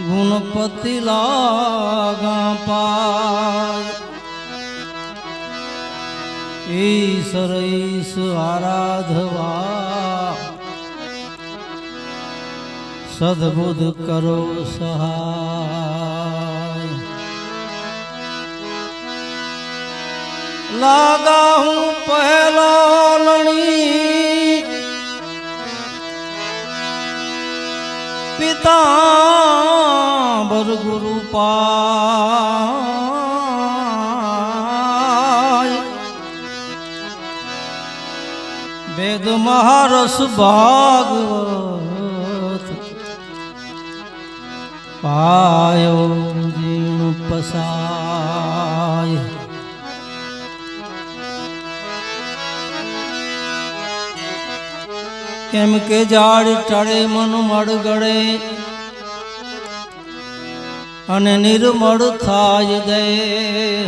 ગુણપતિ લાગા પાય ઈશ્વર ઈશ આરાધવા સદબુદ્ધ કરો સહાય લાગા હું પહેલા લણી પિતા ગુરુ પાય વેદ મહારસ ભાગવત પાયો જીણ પસાય કેમ કે જાડ ટળે મન ગળે. અને નિર્મળ થાય દે.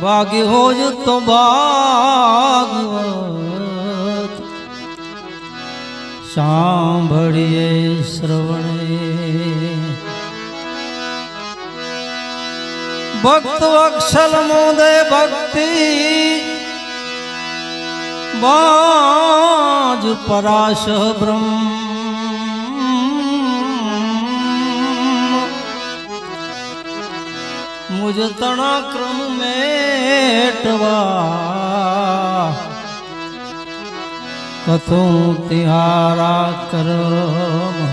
ભાગી હોજ તો ભાગવત સાંભળીએ શ્રવણે. ભક્ત વક્ષલ મોદે ભક્તિ બાજ પરાશ બ્રહ્મ. મુજ તણા ક્રમ મેટવા. કથું તિહારા કરમ.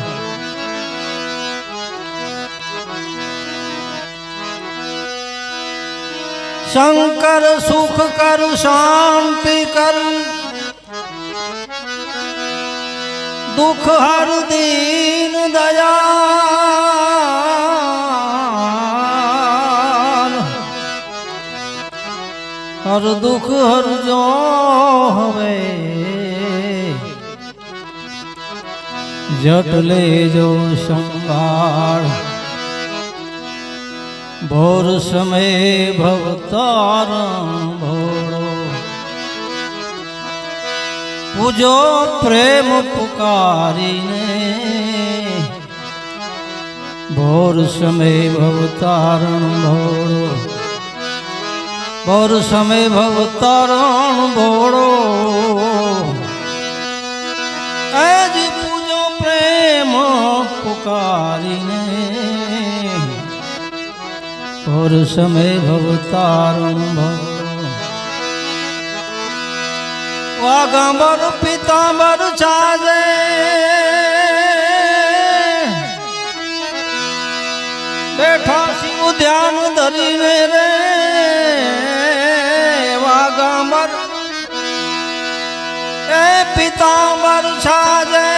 શંકર સુખ કર શાંતિ દુઃખ હર દીન દયા હર દુઃખ હર જો હવે. જટ લેજો સંભાળ. ભોર સમય ભવતાર ભોળો પૂજો પ્રેમ પુકારીને. ભોર સમય ભવતારણ ભોળો ભોર સમય ભવતારણ ભોળો એજ પૂજો પ્રેમ પુકારીને. ભોર સમય ભવતારણ ભોળો વાગંબર પિતાંબર છાજે બેઠા શિવ ધ્યાન ધરીને રે. વાગંબર એ પિતાંબર છાજે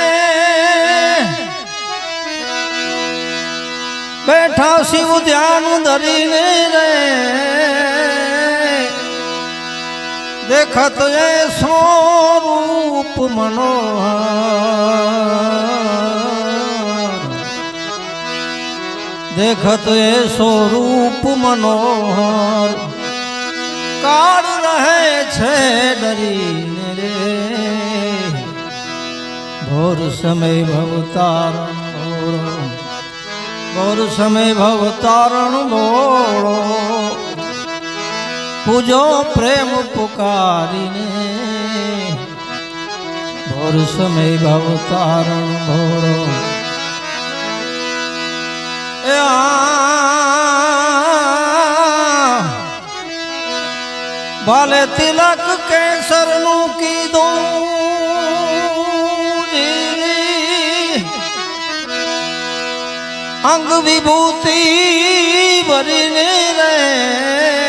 બેઠા શિવ ધ્યાન ધરીને રે. દેખત એ સ્વરૂપ મનો દેખત એ સ્વરૂપ મનોહર. કાળ રહે છે ડરીને રે. ભોર સમય ભવતારણ ભોર સમય ભવતારણ ભોળો પૂજો પ્રેમ પુકારીને. ભોર સમય ભવતારણ ભોળો. એ ભલે તિલક કેસરનું કીધું અંગ વિભૂતિ ભરીને રે.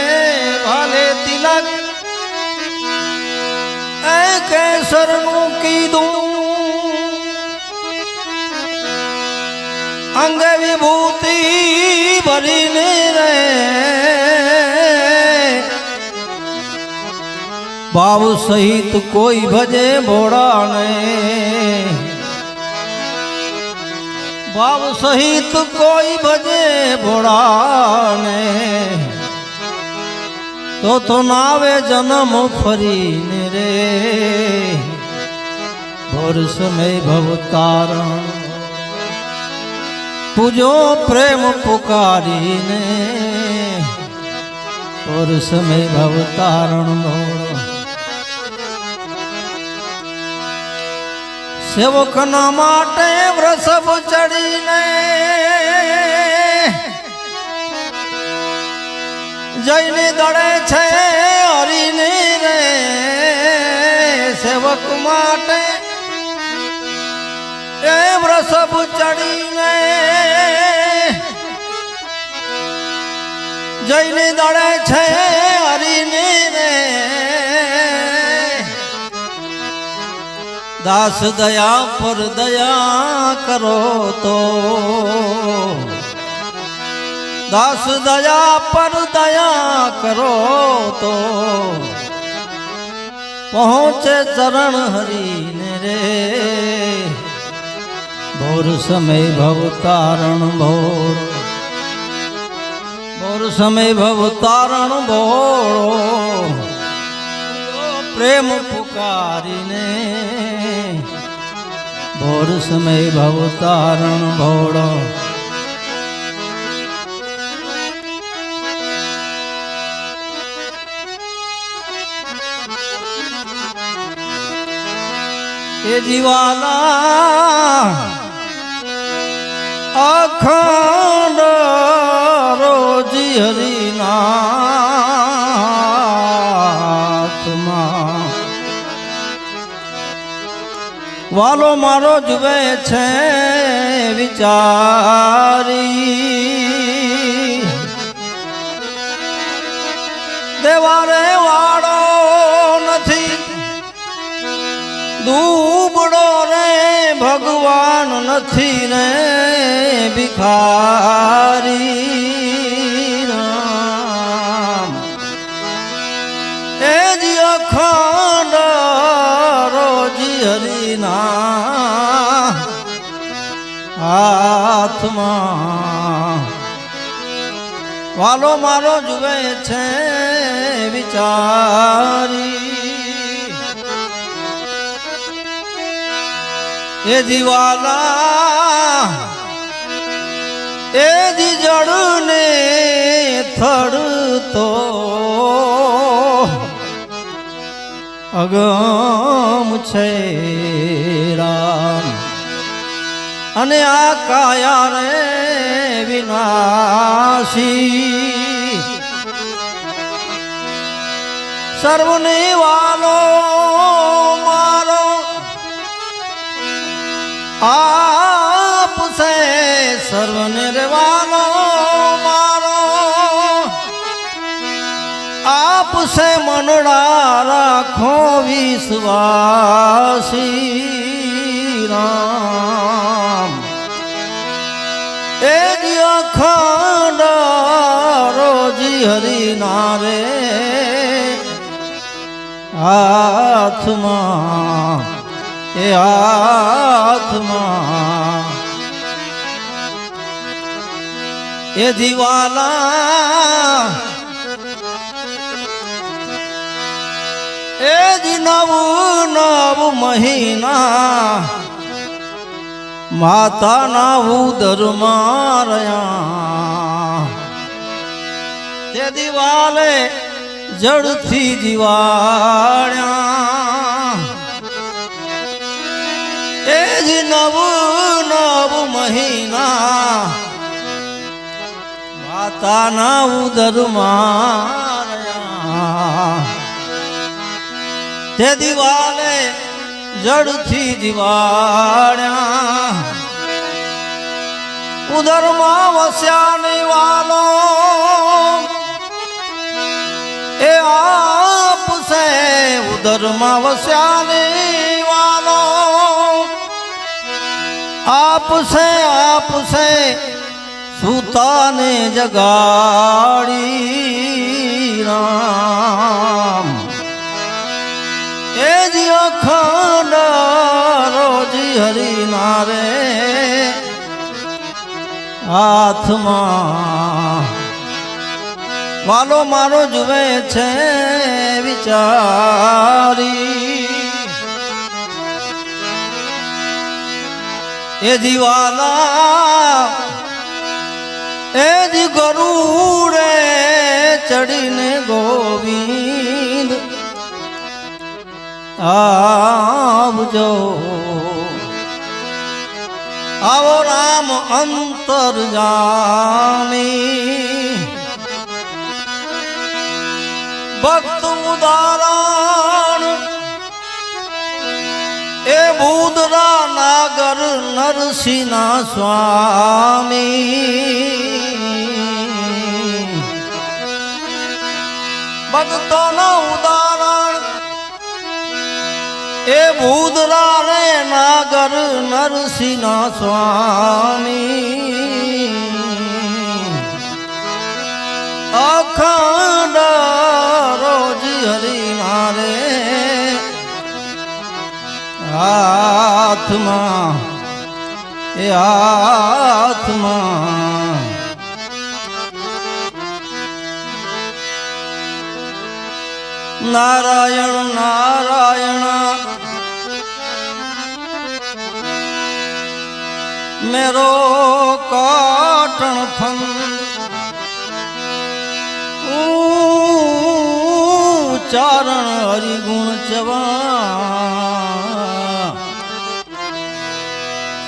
ભરીને રે. ભાવ સહિત કોઈ ભજે ભોળાને. ભાવ સહિત કોઈ ભજે ભોળાને. તો તો નાવે જન્મ ફરીને રે. ભોર સમય ભવતારણ પૂજો પ્રેમ પુકારીને. ઓર સમય ભવતારણ ભોળો સેવકના માટે વ્રસભ ચડીને. જઈને દળે છે હરીને રે. સેવક માટે એ વ્રસભ ચડીને. જઈને દોડે છે હરીને રે. દાસ દયા પર દયા કરો તો. દાસ દયા પર દયા કરો તો. પહોંચે ચરણ હરીને રે. ભોર સમય ભવતારણ ભોર ભોર સમય ભવતારણ બોળો. પ્રેમ પુકારીને ભોર સમય ભવતારણ ભોળો એ જીવાલા અખંડ રોજી હરિનાથમાં. વાલો મારો જુએ છે વિચારી. દેવારે વાળો નથી. દૂબડો રે ભગવાન નથી રે ભિખારી. હાથમાં. વાલો મારો જુએ છે વિચારી. એ દિવાલા, એ દી જડ ને તો અગમ છે અને આ કાયા રે વિનાશી. સર્વને વાલો મારો આપ સે સર્વ નિર્વાલો મારો આપ મનડા રાખો વિશ્વાસી રામ. રોજી હરિના રે હાથમાં, એ હાથમાં. એ દિવાલા, એ જ નવું નવ મહિના માતાના ઉદર રહ્યા. તે દિવાલે જડથી જીવાણ્યા એ જ નવું નવું મહિના માતાના ઉદરમાં તે દિવાલે જડથી જીવાણ્યા ઉદરમાં વસ્યા નિવાલો ઉદરમાં વસ્યા નિવાલો આપ સે આપ સે સુતાને જગાડી રામ. એ જ અખંડ રોજી હરિના રે હાથમાં વાલો મારો જુએ છે વિચારી. એ દિવાલા, એ જી ગરુડે ચડીને ગોવિંદ આવજો. આવો રામ અંતર જામી ભક્ત ઉદારણ એ ભૂદરા નાગર નરસિંહના સ્વામી. ભક્તોનો ઉદાહરણ. એ ભૂદરા રે નાગર નરસિંહના સ્વામી. અખંડ રોજ મારે. હાથમાં એ હાથમાં. નારાયણ નારાયણ મેરો કાટણ ચારણ હરિગુણ ચવા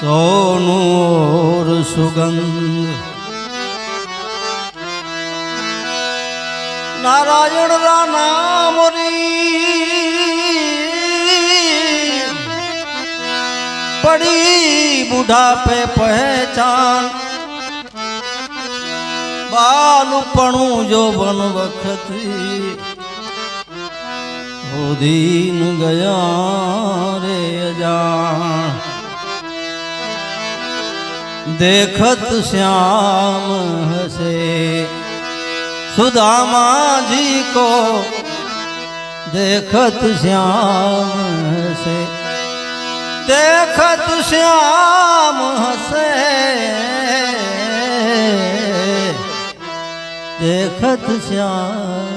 સોનું સુગંધ. નારાયણ રા નામ રી પડી બુઢાપે પહેચાન. બાલુપણું જો બન વખતી ઓધીન ગયા રે અજાણ દેખત શ્યામ હશે સુદામાજી કો દેખત શ્યામ હશે દેખત શ્યામ હશે દેખત શ્યામ